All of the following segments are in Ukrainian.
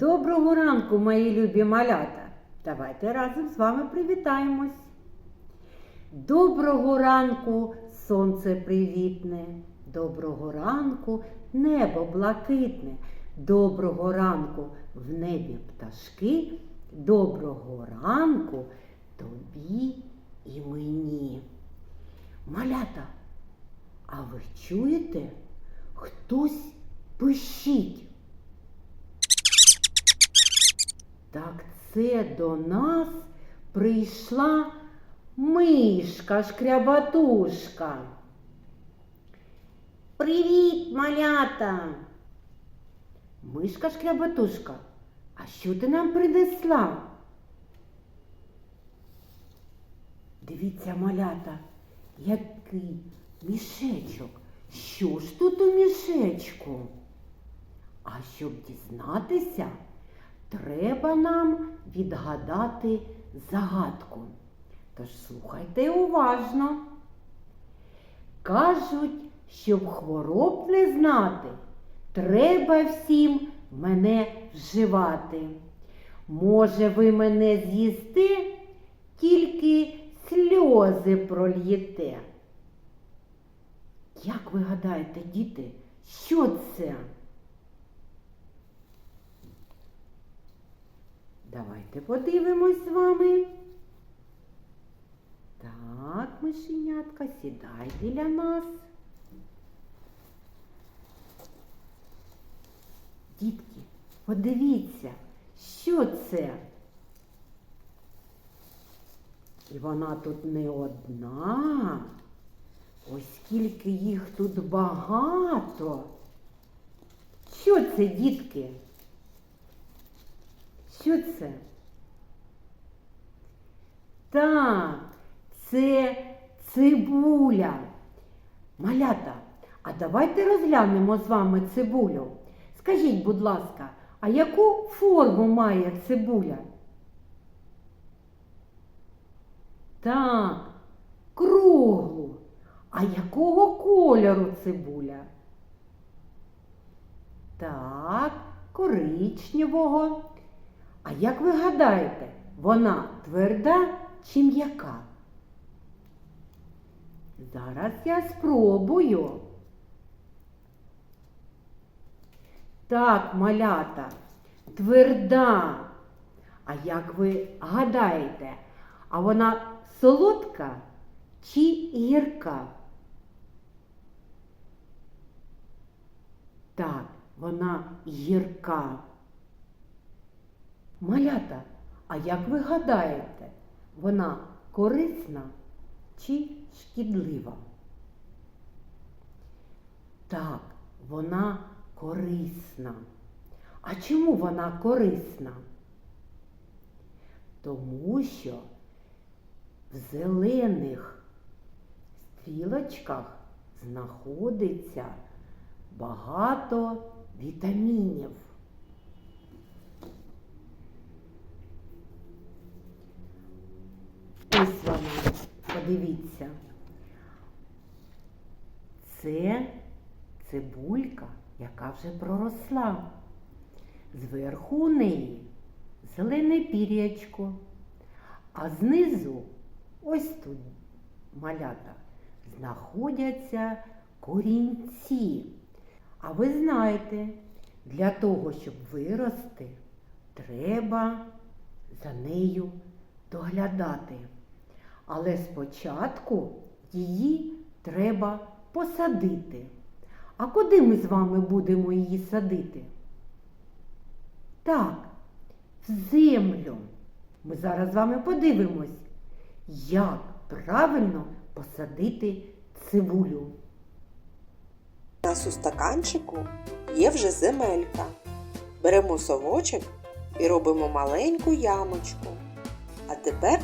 Доброго ранку, мої любі малята! Давайте разом з вами привітаємось. Доброго ранку, сонце привітне, доброго ранку, небо блакитне, доброго ранку в небі пташки, доброго ранку тобі і мені. Малята, а ви чуєте? Хтось пищить. Так це до нас прийшла мишка шкрябатушка. Привіт, малята! Мишка шкрябатушка, а що ти нам принесла? Дивіться, малята, який мішечок. Що ж тут у мішечку? А щоб дізнатися, треба нам відгадати загадку. Тож слухайте уважно. Кажуть, щоб хвороб не знати, треба всім мене вживати. Може, ви мене з'їсте, тільки сльози прольєте. Як ви гадаєте, діти, що це? Давайте подивимось з вами. Так, мишенятка, сідай біля нас. Дітки, подивіться, що це? І вона тут не одна. Ось скільки їх тут багато. Що це, дітки? Що це? Так, це цибуля. Малята, а давайте розглянемо з вами цибулю. Скажіть, будь ласка, а яку форму має цибуля? Так, круглу. А якого кольору цибуля? Так, коричневого. А як ви гадаєте, вона тверда чи м'яка? Зараз я спробую. Так, малята, тверда. А як ви гадаєте, а вона солодка чи гірка? Так, вона гірка. Малята, а як ви гадаєте, вона корисна чи шкідлива? Так, вона корисна. А чому вона корисна? Тому що в зелених стрілочках знаходиться багато вітамінів. Ось подивіться. Це цибулька, яка вже проросла. Зверху у неї зелене пір'ячко, а знизу, ось тут малята, знаходяться корінці. А ви знаєте, для того, щоб вирости, треба за нею доглядати. Але спочатку її треба посадити. А куди ми з вами будемо її садити? Так, в землю. Ми зараз з вами подивимось, як правильно посадити цибулю. У нас у стаканчику є вже земелька. Беремо совочок і робимо маленьку ямочку. А тепер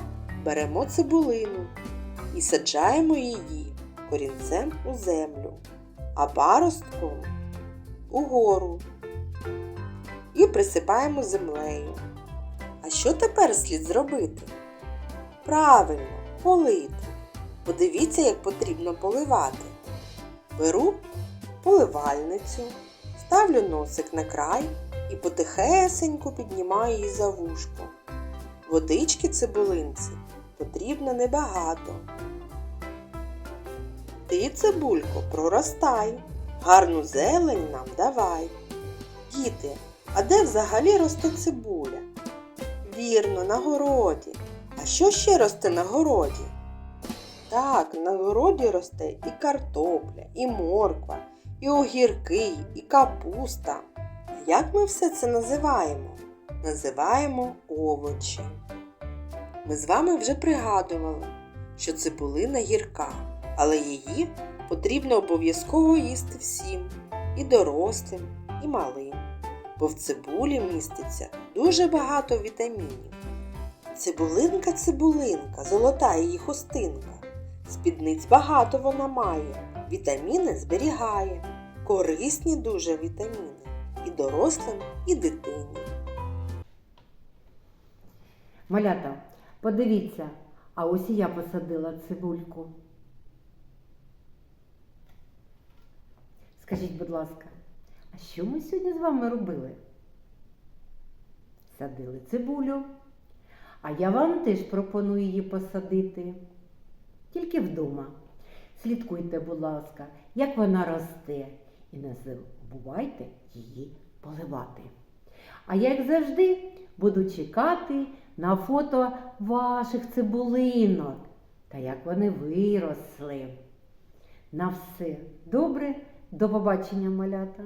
беремо цибулину і саджаємо її корінцем у землю, а паростком угору. І присипаємо землею. А що тепер слід зробити? Правильно, полити. Подивіться, як потрібно поливати. Беру поливальницю, ставлю носик на край і потихесеньку піднімаю її за вушко. Водички цибулинці потрібно небагато. Ти, цибулько, проростай, гарну зелень нам давай. Діти, а де взагалі росте цибуля? Вірно, на городі. А що ще росте на городі? Так, на городі росте і картопля, і морква, і огірки, і капуста. А як ми все це називаємо? Називаємо овочі. Ми з вами вже пригадували, що цибулина гірка, але її потрібно обов'язково їсти всім, і дорослим, і малим, бо в цибулі міститься дуже багато вітамінів. Цибулинка, цибулинка, золота її хустинка. Спідниць багато вона має, вітаміни зберігає, корисні дуже вітаміни і дорослим, і дитині. Малята, подивіться, а ось і я посадила цибульку. Скажіть, будь ласка, а що ми сьогодні з вами робили? Садили цибулю. А я вам теж пропоную її посадити. Тільки вдома. Слідкуйте, будь ласка, як вона росте. І не забувайте її поливати. А як завжди, буду чекати на фото ваших цибулинок та як вони виросли. На все добре, до побачення, малята!